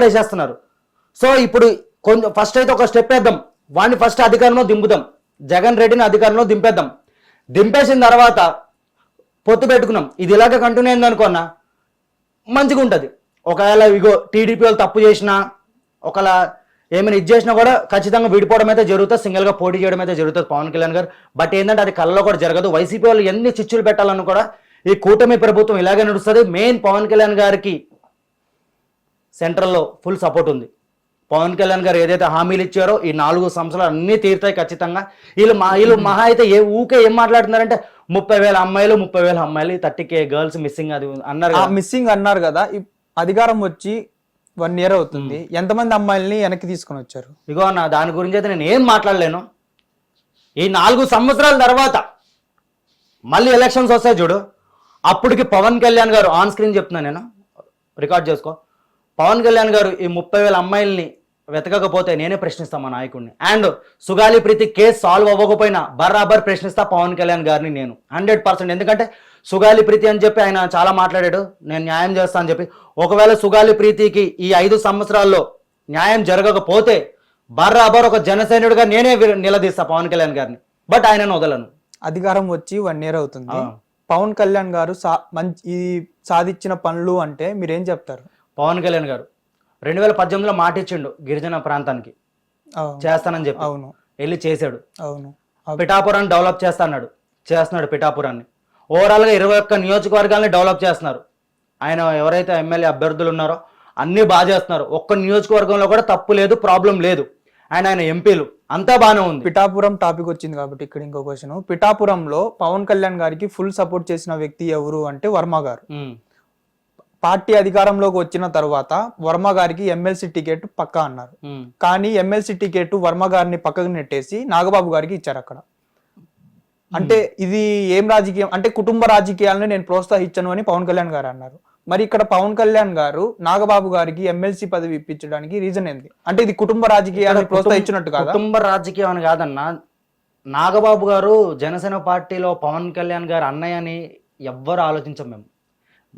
వేసేస్తున్నారు. సో ఇప్పుడు కొంచెం ఫస్ట్ అయితే ఒక స్టెప్ వేద్దాం. వాడిని ఫస్ట్ అధికారంలో దింపుదాం. జగన్ రెడ్డిని అధికారంలో దింపేద్దాం. దింపేసిన తర్వాత పొత్తు పెట్టుకున్నాం. ఇది ఇలాగ కంటిన్యూ అయింది అనుకున్నా మంచిగా ఉంటుంది. ఒకవేళ ఇగో టీడీపీ వాళ్ళు తప్పు చేసినా ఒకవేళ ఏమైనా ఇది చేసినా కూడా ఖచ్చితంగా విడిపోవడం అయితే జరుగుతుంది. సింగిల్గా పోటీ చేయడం అయితే జరుగుతుంది పవన్ కళ్యాణ్ గారు. బట్ ఏంటంటే అది కళ్ళలో కూడా జరగదు. వైసీపీ వాళ్ళు ఎన్ని చిచ్చులు పెట్టాలని కూడా ఈ కూటమి ప్రభుత్వం ఇలాగే నడుస్తుంది. మెయిన్ పవన్ కళ్యాణ్ గారికి సెంట్రల్లో ఫుల్ సపోర్ట్ ఉంది. పవన్ కళ్యాణ్ గారు ఏదైతే హామీలు ఇచ్చారో ఈ నాలుగు సంవత్సరాలు అన్నీ తీరుతాయి ఖచ్చితంగా. వీళ్ళు మా వీళ్ళు మహా అయితే ఏ ఊకే ఏం మాట్లాడుతున్నారంటే ముప్పై వేల అమ్మాయిలు ముప్పై వేల అమ్మాయిలు థర్టీ కే గర్ల్స్ మిస్సింగ్ అది అన్నారు. మిస్సింగ్ అన్నారు కదా అధికారం వచ్చి వన్ ఇయర్ అవుతుంది. ఎంతమంది అమ్మాయిల్ని వెనక్కి తీసుకొని వచ్చారు? ఇగో అన్న దాని గురించి అయితే నేను ఏం మాట్లాడలేను. ఈ నాలుగు సంవత్సరాల తర్వాత మళ్ళీ ఎలక్షన్స్ వస్తాయి చూడు. అప్పటికి పవన్ కళ్యాణ్ గారు ఆన్ స్క్రీన్ చెప్తున్నా నేను. రికార్డ్ చేసుకో. పవన్ కళ్యాణ్ గారు ఈ ముప్పై వేల అమ్మాయిల్ని వెతకకపోతే నేనే ప్రశ్నిస్తా మా నాయకుడిని. And Sugali Preethi case solve అవ్వకపోయినా బరాబర్ ప్రశ్నిస్తా పవన్ కళ్యాణ్ గారిని నేను. Hundred percent. ఎందుకంటే సుగాలి ప్రీతి అని చెప్పి ఆయన చాలా మాట్లాడాడు. నేను న్యాయం చేస్తా అని చెప్పి. ఒకవేళ సుగాలి ప్రీతికి ఈ ఐదు సంవత్సరాల్లో న్యాయం జరగకపోతే బరాబర్ ఒక జనసైనుడిగా నేనే నిలదీస్తా పవన్ కళ్యాణ్ గారిని. బట్ ఆయనను వదలను. అధికారం వచ్చి వన్ ఇయర్ అవుతుంది. పవన్ కళ్యాణ్ గారు సా మంచి ఈ సాధించిన పనులు అంటే మీరేం చెప్తారు? పవన్ కళ్యాణ్ గారు. రెండు వేల పద్దెనిమిదిలో మాట ఇచ్చిండు గిరిజన ప్రాంతానికి. చేస్తానని చెప్పి. అవును. వెళ్ళి చేశాడు. అవును. అవ్- పిఠాపురాన్ని డెవలప్ చేస్తా అన్నాడు చేస్తున్నాడు పిఠాపురాన్ని. ఓవరాల్గా ఇరవై ఒక్క నియోజకవర్గాల్ని డెవలప్ చేస్తున్నారు. ఆయన ఎవరైతే ఎమ్మెల్యే అభ్యర్థులు ఉన్నారో అన్నీ బాగా చేస్తున్నారు. ఒక్క నియోజకవర్గంలో కూడా తప్పు లేదు ప్రాబ్లం లేదు. అండ్ ఆయన ఎంపీలు. అంతా బాగానే ఉంది. పిఠాపురం టాపిక్ వచ్చింది కాబట్టి ఇక్కడ ఇంకో క్వశ్చన్. పిఠాపురంలో పవన్ కళ్యాణ్ గారికి ఫుల్ సపోర్ట్ చేసిన వ్యక్తి ఎవరు అంటే వర్మ గారు. పార్టీ అధికారంలోకి వచ్చిన తర్వాత వర్మ గారికి ఎమ్మెల్సీ టికెట్ పక్కా అన్నారు. కానీ ఎమ్మెల్సీ టికెట్ వర్మ గారిని పక్కకు నెట్టేసి నాగబాబు గారికి ఇచ్చారు అక్కడ. అంటే ఇది ఏం రాజకీయం? అంటే కుటుంబ రాజకీయాలను నేను ప్రోత్సహించను అని పవన్ కళ్యాణ్ గారు అన్నారు. మరి ఇక్కడ పవన్ కళ్యాణ్ గారు నాగబాబు గారికి ఎమ్మెల్సీ పదవి ఇప్పించడానికి రీజన్ ఏంది? అంటే ఇది కుటుంబ రాజకీయాలను ప్రోత్సహించినట్టు కాదా? కుటుంబ రాజకీయం అని కాదన్నా. నాగబాబు గారు జనసేన పార్టీలో పవన్ కళ్యాణ్ గారు అన్నయ్య అని ఎవ్వరు ఆలోచించం మేము.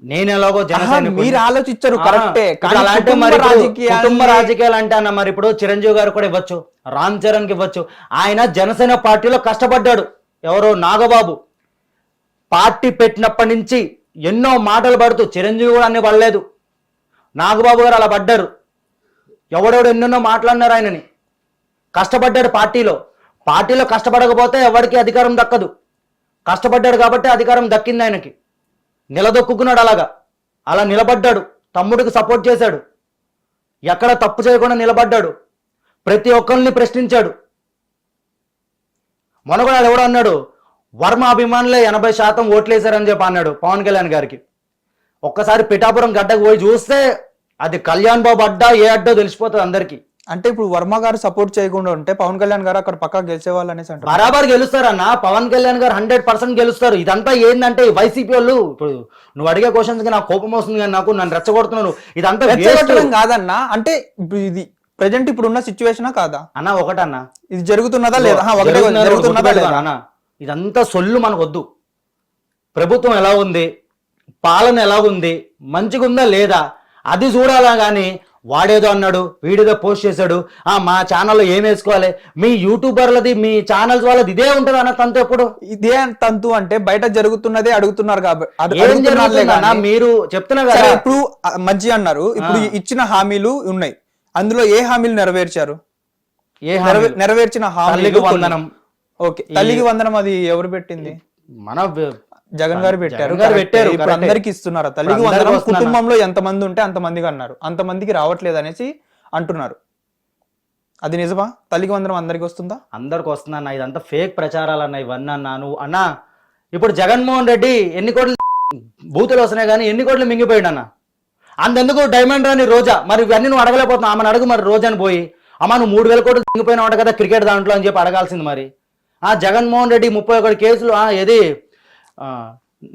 నేను ఎలాగో జనసేన మీరు ఆలోచించరు కరెక్టే అలాంటి మరి కుటుంబ రాజకీయాలు అంటే అన్న మరి ఇప్పుడు చిరంజీవి గారు కూడా ఇవ్వచ్చు రామ్ చరణ్కి ఇవ్వచ్చు. ఆయన జనసేన పార్టీలో కష్టపడ్డాడు. ఎవరు నాగబాబు. పార్టీ పెట్టినప్పటి నుంచి ఎన్నో మాటలు పడుతూ చిరంజీవి కూడా అన్ని పడలేదు. నాగబాబు గారు అలా పడ్డారు. ఎవడెవడు ఎన్నెన్నో మాట్లాడినారు ఆయనని. కష్టపడ్డాడు పార్టీలో. పార్టీలో కష్టపడకపోతే ఎవరికి అధికారం దక్కదు. కష్టపడ్డాడు కాబట్టి అధికారం దక్కింది ఆయనకి. నిలదొక్కున్నాడు అలాగా. అలా నిలబడ్డాడు. తమ్ముడికి సపోర్ట్ చేశాడు. ఎక్కడ తప్పు చేయకుండా నిలబడ్డాడు. ప్రతి ఒక్కరిని ప్రశ్నించాడు. మొన్న కూడా అన్నాడు వర్మ అభిమానులే ఎనభై శాతం ఓట్లేశారని చెప్పి అన్నాడు పవన్ కళ్యాణ్ గారికి. ఒక్కసారి పిఠాపురం గడ్డకు పోయి చూస్తే అది కళ్యాణ్ బాబు అడ్డా ఏ అడ్డో తెలిసిపోతుంది అందరికీ. అంటే ఇప్పుడు వర్మ గారు సపోర్ట్ చేయకుండా ఉంటే పవన్ కళ్యాణ్ గారు అక్కడ పక్కా గెలిచేవాళ్ళు అనేసి అంటారు బరాబర్ గెలుస్తారన్న. పవన్ కళ్యాణ్ గారు హండ్రెడ్ పర్సెంట్ గెలుస్తారు. ఇదంతా ఏంటంటే వైసీపీ వాళ్ళు ఇప్పుడు నువ్వు అడిగే క్వశ్చన్స్ నాకు కోపం వస్తుంది కానీ నాకు నన్ను రెచ్చగొడుతున్నాను ఇదంతా. రెచ్చగొట్టడం కాదన్నా. అంటే ఇప్పుడు ఇది ప్రజెంట్ ఇప్పుడు ఉన్న సిచ్యువేషనా కాదా? అన్న ఒకటన్నా. ఇది జరుగుతున్నదా లేదా? ఒకటే జరుగుతున్నది లేదా? అన్న. ఇదంతా సొల్లు మనకు వద్దు ప్రభుత్వం ఎలా ఉంది? పాలన ఎలా ఉంది? మంచిగా ఉందా లేదా? అది చూడాలా కానీ వాడేదో అన్నాడు వీడేదో పోస్ట్ చేశాడు ఆ మా ఛానల్లో ఏం వేసుకోవాలి? మీ యూట్యూబర్లది మీ ఛానల్స్ వాళ్ళది ఇదే ఉంటుంది అన్న తంత ఎప్పుడు? ఇదే తంతు అంటే బయట జరుగుతున్నదే అడుగుతున్నారు కాబట్టి. మీరు చెప్తున్నా సరే కదా ఇప్పుడు మంచి అన్నారు. ఇప్పుడు ఇచ్చిన హామీలు ఉన్నాయి. అందులో ఏ హామీలు నెరవేర్చారు? ఏ నెరవేర్చిన హామీలు. వందనం. ఓకే తల్లికి వందనం అది ఎవరు పెట్టింది? మన జగన్ గారు పెట్టారు. పెట్టారు, ఇప్పుడు. అందరికి ఇస్తున్నారు. తల్లికి వందనం. కుటుంబంలో ఎంత మంది ఉంటే అంత మందికి అన్నారు. అంత మందికి రావట్లేదు అనేసి అంటున్నారు. అది నిజమా? తల్లికి వందనం అందరికి వస్తుందా? అందరికి వస్తుందన్న ఇదంతా ఫేక్ ప్రచారాలు అన్న ఇవన్నీ అన్న నువ్వు అన్న ఇప్పుడు జగన్మోహన్ రెడ్డి ఎన్ని కోట్లు బూతులు వస్తున్నాయి కానీ ఎన్ని కోట్లు మింగిపోయాడు అన్న అంతెందుకు డైమండ్ రాని రోజా? మరి ఇవన్నీ నువ్వు అడగలేకపోతున్నావు. ఆమెను అడుగు మరి రోజాని పోయి అమ్మ నువ్వు మూడు వేల కోట్లు మింగిపోయినావు కదా క్రికెట్ దాంట్లో అని చెప్పి అడగాల్సింది మరి. ఆ జగన్మోహన్ రెడ్డి ముప్పై ఒకటి కేసులు ఆ, ఏది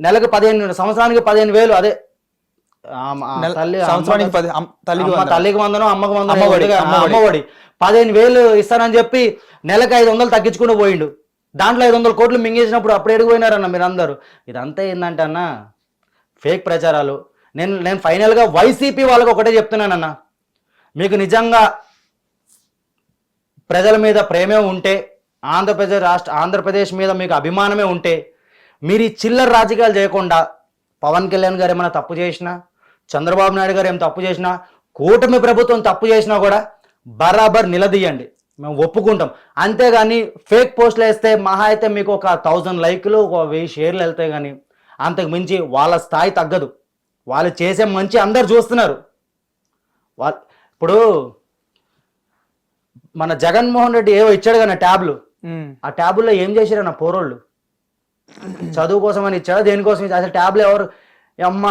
నెలకు పదిహేను సంవత్సరానికి పదిహేను వేలు అదే. తల్లి సంవత్సరానికి తల్లికి వందనం. అమ్మకు వందనం అమ్మఒడి, పదిహేను వేలు ఇస్తానని చెప్పి నెలకు ఐదు వందలు తగ్గించుకుంటూ పోయిండు. దాంట్లో ఐదు వందల కోట్లు మింగేసినప్పుడు అప్పుడు ఎడిగిపోయినారన్న మీరు అందరూ ఇదంతా ఏంటంటే అన్న ఫేక్ ప్రచారాలు. నేను నేను ఫైనల్గా వైసీపీ వాళ్ళకి ఒకటే చెప్తున్నానన్న. మీకు నిజంగా ప్రజల మీద ప్రేమే ఉంటే ఆంధ్రప్రదేశ్ రాష్ట్ర ఆంధ్రప్రదేశ్ మీద మీకు అభిమానమే ఉంటే మీరు ఈ చిల్లర రాజకీయాలు చేయకుండా పవన్ కళ్యాణ్ గారు ఏమైనా తప్పు చేసినా చంద్రబాబు నాయుడు గారు ఏం తప్పు చేసినా కూటమి ప్రభుత్వం తప్పు చేసినా కూడా బరాబర్ నిలదీయండి. మేము ఒప్పుకుంటాం. అంతేగాని ఫేక్ పోస్టులు వేస్తే మహా అయితే మీకు ఒక థౌజండ్ లైక్లు ఒక వెయ్యి షేర్లు వెళ్తాయి కానీ అంతకు మించి వాళ్ళ స్థాయి తగ్గదు. వాళ్ళు చేసే మంచి అందరు చూస్తున్నారు. వా ఇప్పుడు మన జగన్మోహన్ రెడ్డి ఏవో ఇచ్చాడు కదా ట్యాబ్లు. ఆ ట్యాబుల్లో ఏం చేశారు నా పోరోళ్ళు? చదువు కోసం అని ఇచ్చాడా? దేనికోసం ఇచ్చాడు? అసలు ట్యాబ్లు ఎవరు? అమ్మ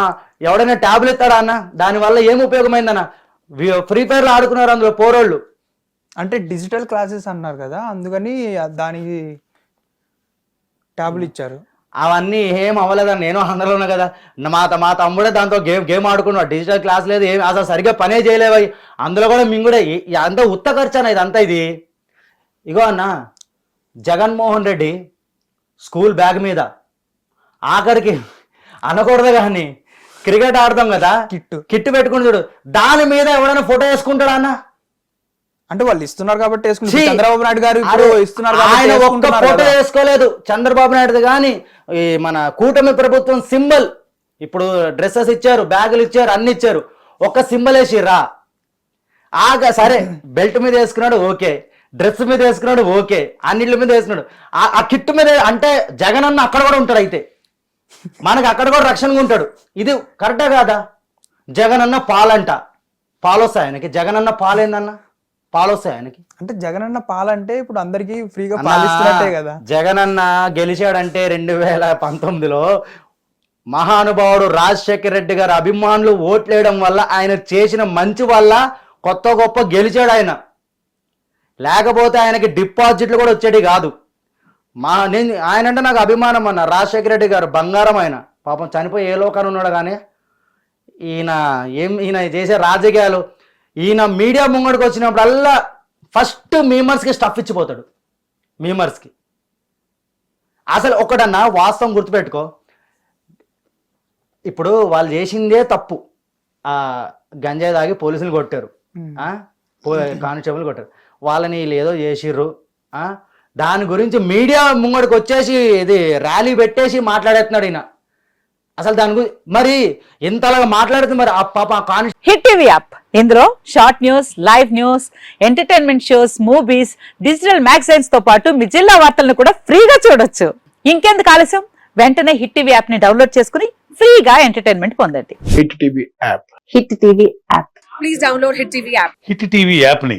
ఎవడైనా ట్యాబ్లు ఇస్తాడా అన్న? దానివల్ల ఏం ఉపయోగమైందన్న? ఫ్రీ ఫైర్లో ఆడుకున్నారు అందులో పోరోళ్ళు. అంటే డిజిటల్ క్లాసెస్ అన్నారు కదా అందుకని దానికి ట్యాబ్లు ఇచ్చారు. అవన్నీ ఏం అవ్వలేదని నేను అందులో ఉన్నా కదా. మా మా తమ్ముడే దాంతో గేమ్ గేమ్ ఆడుకున్నాడు. డిజిటల్ క్లాస్ లేదు ఏం అసలు సరిగ్గా పనే చేయలేవు. అందులో కూడా మింగుడే అంతా ఉత్త ఖర్చు అన్న ఇదంతా ఇది. ఇగో అన్న జగన్మోహన్ రెడ్డి స్కూల్ బ్యాగ్ మీద. ఆఖరికి అనకూడదు కానీ క్రికెట్ ఆడతాం కదా. కిట్ కిట్ పెట్టుకుని చూడు. దాని మీద ఎవడైనా ఫోటో వేసుకుంటాడా అన్న? అంటే వాళ్ళు ఇస్తున్నారు కాబట్టి వేసుకుంటారు! చంద్రబాబు నాయుడు గారు ఇస్తున్నారు ఆయన ఒక్క ఫోటో. వేసుకోలేదు. చంద్రబాబు నాయుడు కానీ ఈ మన కూటమి ప్రభుత్వం సింబల్. ఇప్పుడు డ్రెస్సెస్ ఇచ్చారు బ్యాగులు ఇచ్చారు అన్ని ఇచ్చారు. ఒక్క సింబల్ వేసిర్రా ఆగా సరే. బెల్ట్ మీద వేసుకున్నాడు ఓకే. డ్రెస్ మీద వేసుకున్నాడు ఓకే. అన్నిటి మీద వేసుకున్నాడు. ఆ- కిట్ మీద అంటే జగన్ అన్న అక్కడ కూడా ఉంటాడు అయితే. మనకు అక్కడ కూడా రక్షణగా ఉంటాడు. ఇది కరెక్టే కాదా? జగన్ అన్న పాలంట. పాలొస్తాయి ఆయనకి? జగన్ అన్న పాలేందన్న? పాలొస్తాయి ఆయనకి? అంటే జగనన్న పాలంటే ఇప్పుడు అందరికి ఫ్రీగా అన్నా, పాలిస్తున్నట్టే కదా. జగన్ అన్న గెలిచాడంటే రెండు వేల పంతొమ్మిదిలో మహానుభావుడు రాజశేఖర రెడ్డి గారి అభిమానులు ఓట్లేయడం వల్ల ఆయన చేసిన మంచి వల్ల కొత్త గొప్ప గెలిచాడు ఆయన. లేకపోతే ఆయనకి డిపాజిట్లు కూడా వచ్చేటి కాదు. మా నేను ఆయన అంటే నాకు అభిమానం అన్న. రాజశేఖర రెడ్డి గారు బంగారం ఆయన. పాపం చనిపోయి ఏ లోకాన్ని ఉన్నాడు కానీ ఈయన ఏం ఈయన చేసే రాజకీయాలు ఈయన మీడియా ముంగడికి వచ్చినప్పుడల్లా ఫస్ట్ మీమర్స్కి స్టఫ్ ఇచ్చిపోతాడు. మీమర్స్కి. అసలు ఒకటన్నా వాస్తవం గుర్తుపెట్టుకో. ఇప్పుడు వాళ్ళు చేసిందే తప్పు. ఆ గంజాయి తాగి పోలీసులు కొట్టారు. కానిస్టేబుల్ కొట్టారు. వాళ్ళని వీళ్ళు ఏదో చేసిర్రు ఆ? దాని గురించి మీడియా ముంగడికి వచ్చేసి ఇది ర్యాలీ పెట్టేసి మాట్లాడేస్తున్నాడు ఈయన. అసలు దాని గురించి మరి ఇంతలాగా మాట్లాడుతుంది మరి ఆ పాప కాని హిట్ టీవీ యాప్. ఇందులో short news live news entertainment shows movies digital మ్యాగజైన్స్తో పాటు మీ జిల్లా వార్తలను కూడా ఫ్రీగా చూడొచ్చు. ఇంకెందుకు ఆలస్యం? వెంటనే హిట్ టీవీ యాప్ని డౌన్లోడ్ చేసుకుని ఫ్రీగా ఎంటర్టైన్మెంట్ పొందండి. Hit TV app. Hit TV app. Please download Hit TV app. Hit TV యాప్ని